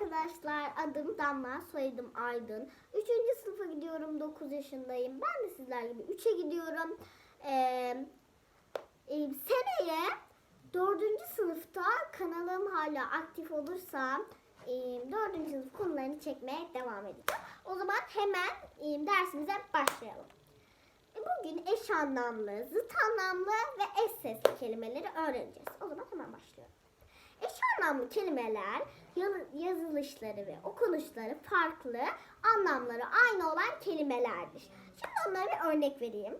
arkadaşlar. Adım Damla, soyadım Aydın. Üçüncü sınıfa gidiyorum, 9 yaşındayım. Ben de sizler gibi 3'e gidiyorum. Ee, e, seneye dördüncü sınıfta kanalım hala aktif olursa e, dördüncü sınıf konularını çekmeye devam edeceğim. O zaman hemen e, dersimize başlayalım. E, Bugün eş anlamlı, zıt anlamlı ve eş sesli kelimeleri öğreneceğiz. O zaman hemen başlıyorum. Anlamlı kelimeler ya- yazılışları ve okunuşları farklı, anlamları aynı olan kelimelerdir. Şimdi onlara bir örnek vereyim.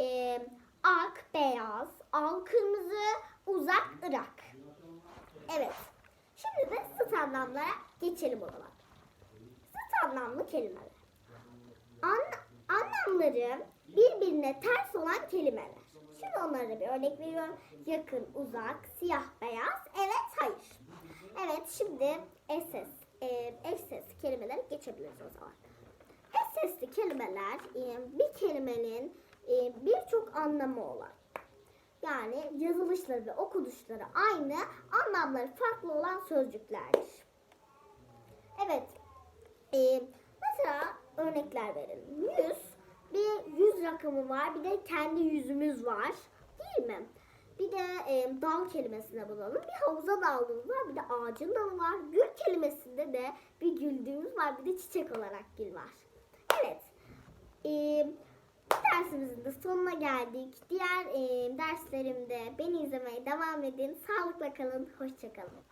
Ee, ak, beyaz, al, kırmızı, uzak, ırak. Evet. Şimdi de zıt anlamlara geçelim o zaman. Zıt anlamlı kelimeler. An- anlamları birbirine ters olan kelimeler. Şimdi onlara bir örnek veriyorum. Yakın, uzak, siyah, beyaz, evet, hayır. Evet, şimdi eş ses, e, eş sesli kelimelere geçebiliriz o zaman. Eş sesli kelimeler e, bir kelimenin e, birçok anlamı olan. Yani yazılışları ve okunuşları aynı, anlamları farklı olan sözcüklerdir. Evet, ee, mesela örnekler verelim. 100 bir yüz rakamı var. Bir de kendi yüzümüz var. Değil mi? Bir de e, dal kelimesine bulalım. Bir havuza daldığımız var. Bir de ağacın dalı var. Gül kelimesinde de bir güldüğümüz var. Bir de çiçek olarak gül var. Evet. E, dersimizin de sonuna geldik. Diğer e, derslerimde beni izlemeye devam edin. Sağlıkla kalın. Hoşçakalın.